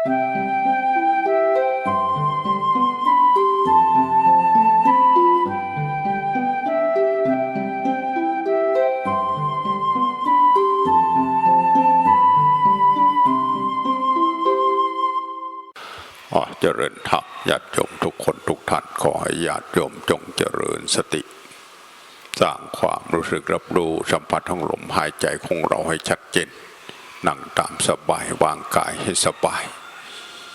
ขอเจริญธรรมญาติโยมทุกคนทุกท่านขอให้ญาติโยมจงเจริญสติ สร้างความรู้สึกรับรู้สัมผัสของลมหายใจของเราให้ชัดเจนนั่งตามสบายวางกายให้สบาย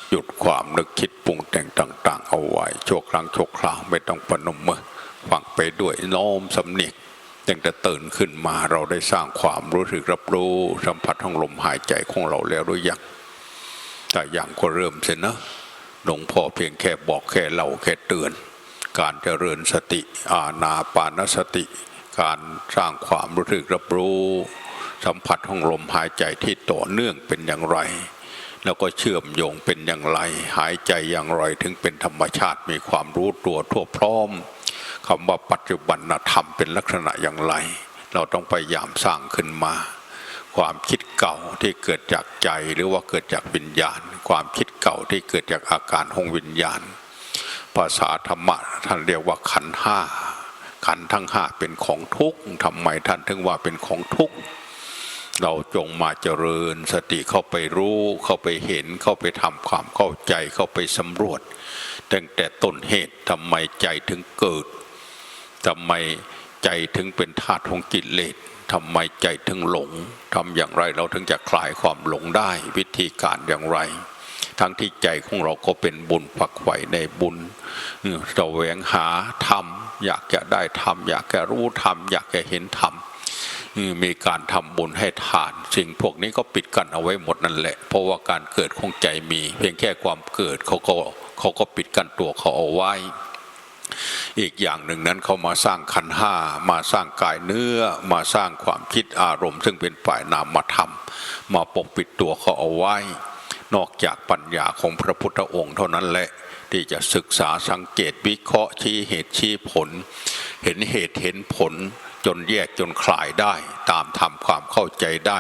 หยุดความนึกคิดปรุงแต่งต่าง ๆ เอาไว้ชั่วครั้งชั่วคราวไม่ต้องปนมมือฟังไปด้วยโน้มสำเนียกตั้งแต่ตื่นขึ้นมาเราได้สร้างความรู้สึกรับรู้สัมผัสของลมหายใจของเราแล้วหรือยังแต่อย่างก็เริ่มเสียนะหลวงพ่อเพียงแค่บอกแค่เล่าแค่เตือน การเจริญสติอาณาปานสติ การสร้างความรู้สึกรับรู้ สัมผัสของลมหายใจที่ต่อเนื่องเป็นอย่างไร แล้วก็เชื่อมโยงเป็นอย่างไร หายใจอย่างไรถึงเป็นธรรมชาติมีความรู้ตัวทั่วพร้อมคำว่าปัจจุบันธรรมเป็นลักษณะอย่างไร เราต้องพยายามสร้างขึ้นมา ความคิดเก่าที่เกิดจากใจหรือว่าเกิดจากวิญญาณ ความคิดเก่าที่เกิดจากอาการของวิญญาณ ภาษาธรรมะท่านเรียกว่าขันห้าขันทั้งห้าเป็นของทุกข์ทำไมท่านถึงว่าเป็นของทุกข์ เราจงมาเจริญสติเข้าไปรู้ เข้าไปเห็นเข้าไปทำความเข้าใจเข้าไปสำรวจ ตั้งแต่ต้นเหตุทำไมใจถึงเกิดทำไมใจถึงเป็นธาตุของกิเลสทำไมใจถึงหลงทำอย่างไรเราถึงจะคลายความหลงได้วิธีการอย่างไร ทั้งที่ใจของเราก็เป็นบุญฝักใฝ่ในบุญเราแสวงหาธรรมอยากจะได้ธรรมอยากจะรู้ธรรมอยากจะเห็นธรรม มีการทำบุญให้ทาน สิ่งพวกนี้ก็ปิดกั้นเอาไว้หมดนั่นแหละ เพราะว่าการเกิดของใจมี เพียงแค่ความเกิดเขาก็เขาก็ปิดกั้นตัวเขาเอาไว้ อีกอย่างหนึ่งนั้นเขามาสร้างขันห้ามาสร้างกายเนื้อมาสร้างความคิดอารมณ์ ซึ่งเป็นฝ่ายนามธรรมมาปกปิดตัวเขาเอาไว้ นอกจากปัญญาของพระพุทธองค์เท่านั้นแหละ ที่จะศึกษาสังเกตวิเคราะห์ชี้เหตุชี้ผล เห็นเหตุเห็นผล จนแยกจนคลายได้ ตามทำความเข้าใจได้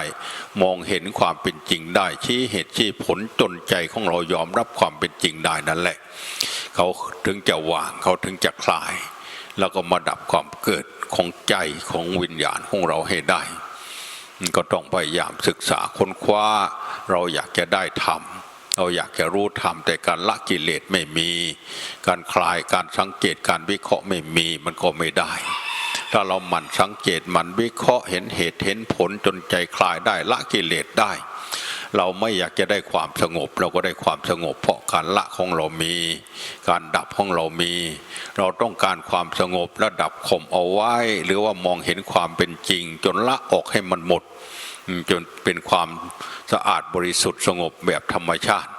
มองเห็นความเป็นจริงได้ ชี้เหตุชี้ผลจนใจของเรายอมรับความเป็นจริงได้นั่นแหละ เขาถึงจะวางเขาถึงจะคลาย แล้วก็มาดับความเกิดของใจของวิญญาณของเราให้ได้ ก็ต้องพยายามศึกษาค้นคว้า เราอยากจะได้ธรรมเราอยากจะรู้ธรรมแต่การละกิเลสไม่มี การคลายการสังเกตการวิเคราะห์ไม่มีมันก็ไม่ได้ ถ้าเราหมั่นสังเกตหมั่นวิเคราะห์เห็นเหตุเห็นผลจนใจคลายได้ละกิเลสได้ เราไม่อยากจะได้ความสงบ เราก็ได้ความสงบ เพราะการละของเรามี การดับของเรามี เราต้องการความสงบและดับข่มเอาไว้ หรือว่ามองเห็นความเป็นจริง จนละออกให้มันหมดจนเป็นความสะอาดบริสุทธิ์สงบแบบธรรมชาติ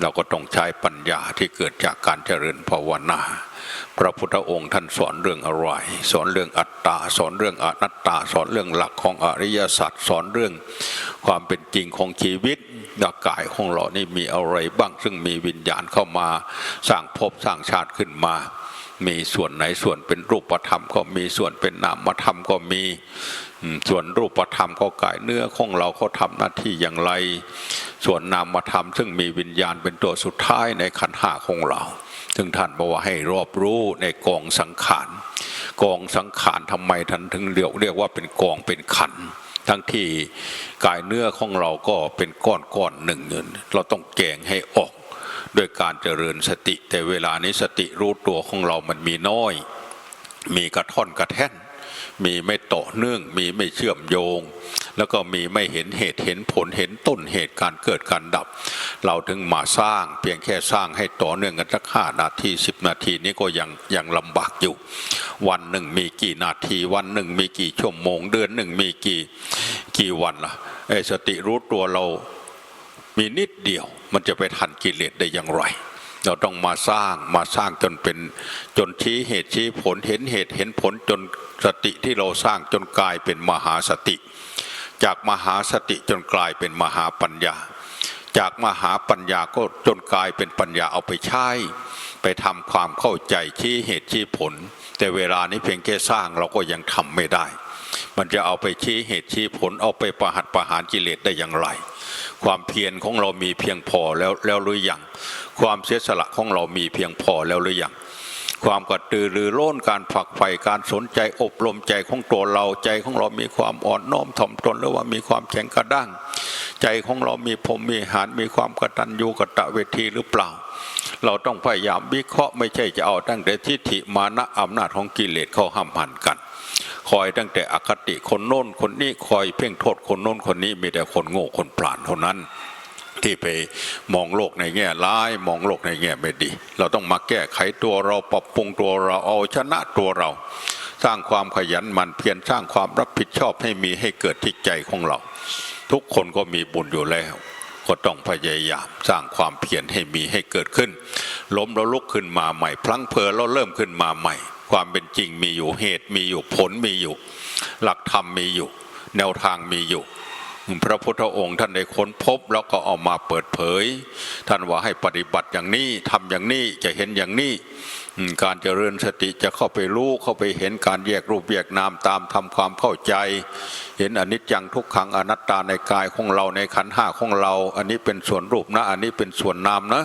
เราก็ต้องใช้ปัญญาที่เกิดจากการเจริญภาวนา พระพุทธองค์ท่านสอนเรื่องอะไร สอนเรื่องอัตตา สอนเรื่องอนัตตา สอนเรื่องหลักของอริยสัจ สอนเรื่องความเป็นจริงของชีวิตร่างกายของเรานี่มีอะไรบ้าง ซึ่งมีวิญญาณเข้ามา สร้างภพสร้างชาติขึ้นมา มีส่วนไหนส่วนเป็นรูปธรรมก็มีส่วนเป็นนามธรรมก็มี ส่วนรูปธรรมก็กายเนื้อของเราเขาทำหน้าที่อย่างไร ส่วนนามธรรมซึ่งมีวิญญาณเป็นตัวสุดท้ายในขันห้าของเรา ซึ่งท่านบอกว่าให้รอบรู้ในกองสังขารกองสังขารทำไมท่านถึงเรียกเรียกว่าเป็นกองเป็นขันทั้งที่กายเนื้อของเราก็เป็นก้อนก้อนหนึ่งเงินเราต้องแกงให้ออกด้วยการเจริญสติ แต่เวลานี้สติรู้ตัวของเรามันมีน้อย มีกระท่อนกระแท่น มีไม่ต่อเนื่อง มีไม่เชื่อมโยง แล้วก็มีไม่เห็นเหตุเห็นผลเห็นต้นเหตุการเกิดการดับ เราถึงมาสร้างเพียงแค่สร้างให้ต่อเนื่องกันสักห้านาทีสิบนาทีนี้ก็ยังยังลำบากอยู่ วันหนึ่งมีกี่นาที วันหนึ่งมีกี่ชั่วโมง เดือนหนึ่งมีกี่กี่วันล่ะไอ้สติรู้ตัวเรามีนิดเดียวมันจะไปทันกิเลสได้อย่างไร เราต้องมาสร้างมาสร้างจนเป็นจนชี้เหตุชี้ผลเห็นเหตุเห็นผลจนสติที่เราสร้างจนกลายเป็นมหาสติ จากมหาสติจนกลายเป็นมหาปัญญา จากมหาปัญญาก็จนกลายเป็นปัญญาเอาไปใช้ ไปทำความเข้าใจชี้เหตุชี้ผล แต่เวลานี้เพียงแค่สร้างเราก็ยังทำไม่ได้ มันจะเอาไปชี้เหตุชี้ผลเอาไปประหัตประหารกิเลสได้อย่างไร ความเพียรของเรามีเพียงพอแล้วแล้วหรือยังความเสียสละของเรามีเพียงพอแล้วหรือยังความกระตือรือร้นการผักไฟการสนใจอบรมใจของตัวเราใจของเรามีความอ่อนน้อมถ่อมตนหรือว่ามีความแข็งกระด้าง ใจของเรามีพรมมีหารมีความกตัญญูกตะเวทีหรือเปล่า เราต้องพยายามวิเคราะห์ไม่ใช่จะเอาตั้งแต่ทิฏฐิมานะอำนาจของกิเลสเข้าห้ามหันกัน คอยตั้งแต่อคติคนโน้นคนนี้คอยเพ่งโทษคนโน้นคนนี้มีแต่คนโง่คนปราณเท่านั้น ที่ไปมองโลกในแง่ร้ายมองโลกในแง่ไม่ดี เราต้องมาแก้ไขตัวเราปรับปรุงตัวเราเอาชนะตัวเรา สร้างความขยันหมั่นเพียรสร้างความรับผิดชอบให้มีให้เกิดที่ใจของเรา ทุกคนก็มีบุญอยู่แล้วก็ต้องพยายามสร้างความเพียรให้มีให้เกิดขึ้น ล้มแล้วลุกขึ้นมาใหม่ พลังเพลแล้วเริ่มขึ้นมาใหม่ ความเป็นจริงมีอยู่เหตุมีอยู่ผลมีอยู่ หลักธรรมมีอยู่ แนวทางมีอยู่ พระพุทธองค์ท่านได้ค้นพบแล้วก็เอามาเปิดเผย ท่านว่าให้ปฏิบัติอย่างนี้ทำอย่างนี้จะเห็นอย่างนี้การเจริญสติจะเข้าไปรู้เข้าไปเห็นการแยกรูปแยกนามตามทำความเข้าใจ เห็นอนิจจังทุกขังอนัตตาในกายของเราในขันห้าของเรา อันนี้เป็นส่วนรูปนะ อันนี้เป็นส่วนนามนะ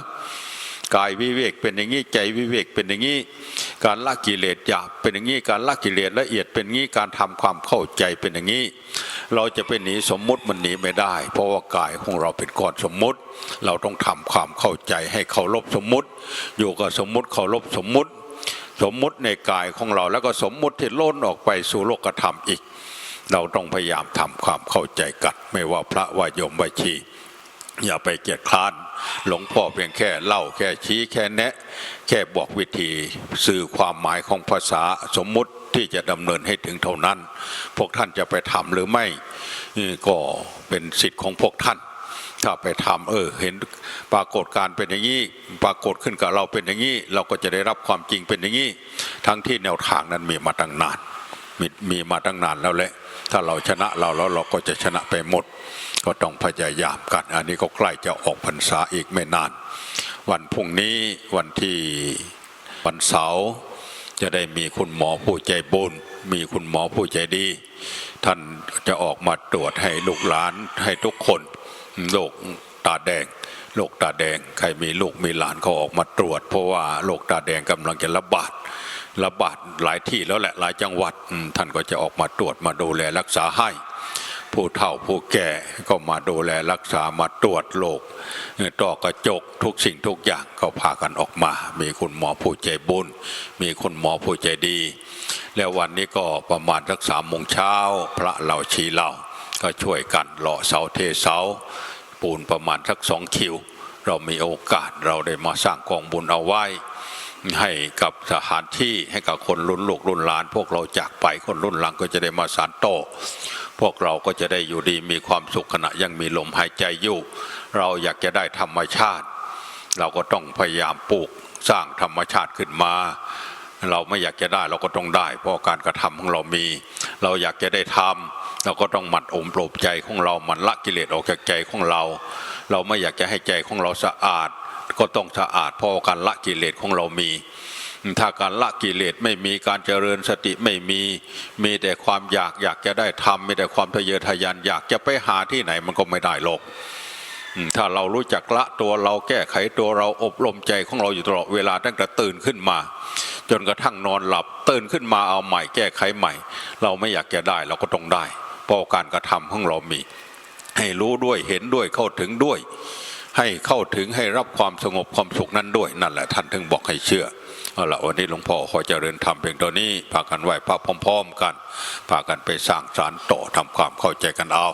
กายวิเวกเป็นอย่างนี้ใจวิเวกเป็นอย่างนี้ การละกิเลสหยาบเป็นอย่างนี้การละกิเลสละเอียดเป็นอย่างนี้การทำความเข้าใจเป็นอย่างนี้ เราจะไปหนีสมมุติมันหนีไม่ได้ เพราะว่ากายของเราเป็นก้อนสมมุติ เราต้องทำความเข้าใจให้เคารพสมมุติ อยู่กับสมมุติเคารพสมมุติ สมมุติในกายของเราแล้วก็สมมุติที่ล้นออกไปสู่โลกธรรมอีก เราต้องพยายามทำความเข้าใจกันไม่ว่าพระว่าโยมว่าชี อย่าไปเกียจคร้าน หลวงพ่อเพียงแค่เล่าแค่ชี้แค่แนะ แค่บอกวิธีสื่อความหมายของภาษาสมมุติที่จะดำเนินให้ถึงเท่านั้น พวกท่านจะไปทำหรือไม่ก็เป็นสิทธิ์ของพวกท่าน ถ้าไปทำเออ เห็นปรากฏการเป็นอย่างนี้ ปรากฏขึ้นกับเราเป็นอย่างนี้ เราก็จะได้รับความจริงเป็นอย่างนี้ ทั้งที่แนวทางนั้นมีมาตั้งนานมีมีมาตั้งนานแล้วแหละ ถ้าเราชนะเราแล้วเราก็จะชนะไปหมด ก็ต้องพยายามกัน อันนี้ก็ใกล้จะออกพรรษาอีกไม่นาน วันพรุ่งนี้วันที่วันเสาร์จะได้มีคุณหมอผู้ใจบุญมีคุณหมอผู้ใจดี ท่านจะออกมาตรวจให้ลูกหลานให้ทุกคนโรคตาแดงโรคตาแดงใครมีลูกมีหลานเขาออกมาตรวจ เพราะว่าโรคตาแดงกำลังจะระบาดระบาดหลายที่แล้วแหละหลายจังหวัดท่านก็จะออกมาตรวจมาดูแลรักษาให้ ผู้เฒ่าผู้แก่ก็มาดูแลรักษามาตรวจโรคต่อกระจกทุกสิ่งทุกอย่างก็พากันออกมา มีคุณหมอผู้ใจบุญ มีคุณหมอผู้ใจดี แล้ววันนี้ก็ประมาณสักสามโมงเช้า พระเหล่าชีเหล่าก็ช่วยกันเลาะเสาเทเสา ปูนประมาณสักสองคิว เรามีโอกาสเราได้มาสร้างกองบุญเอาไว้ให้กับสถานที่ให้กับคนรุ่นลูกรุ่นหลาน พวกเราจากไปคนรุ่นหลังก็จะได้มาสานโต พวกเราก็จะได้อยู่ดีมีความสุขขณะยังมีลมหายใจอยู่ เราอยากจะได้ธรรมชาติ เราก็ต้องพยายามปลูกสร้างธรรมชาติขึ้นมา เราไม่อยากจะได้เราก็ต้องได้ เพราะการกระทำของเรามี เราอยากจะได้ทำเราก็ต้องหมั่นอมปลบใจของเราหมันละกิเลสออกจากใจของเรา เราไม่อยากจะให้ใจของเราสะอาด ก็ต้องสะอาดเพราะการละกิเลสของเรามี ถ้าการละกิเลสไม่มีการเจริญสติไม่มี มีแต่ความอยากอยากจะได้ทำมีแต่ความทะเยอทะยานอยากจะไปหาที่ไหนมันก็ไม่ได้หรอกถ้าเรารู้จักละตัวเราแก้ไขตัวเราอบรมใจของเราอยู่ตลอดเวลาตั้งแต่ตื่นขึ้นมา จนกระทั่งนอนหลับตื่นขึ้นมาเอาใหม่แก้ไขใหม่ เราไม่อยากจะได้เราก็ต้องได้เพราะการกระทำของเรามี ให้รู้ด้วยเห็นด้วยเข้าถึงด้วย ให้เข้าถึงให้รับความสงบความสุขนั้นด้วยนั่นแหละท่านถึงบอกให้เชื่อ เอาละวันนี้หลวงพ่อขอเจริญธรรมเพียงตัวนี้พากันไหว้พระพร้อม ๆ กันพากันไปสร้างสารต่อทำความเข้าใจกันเอา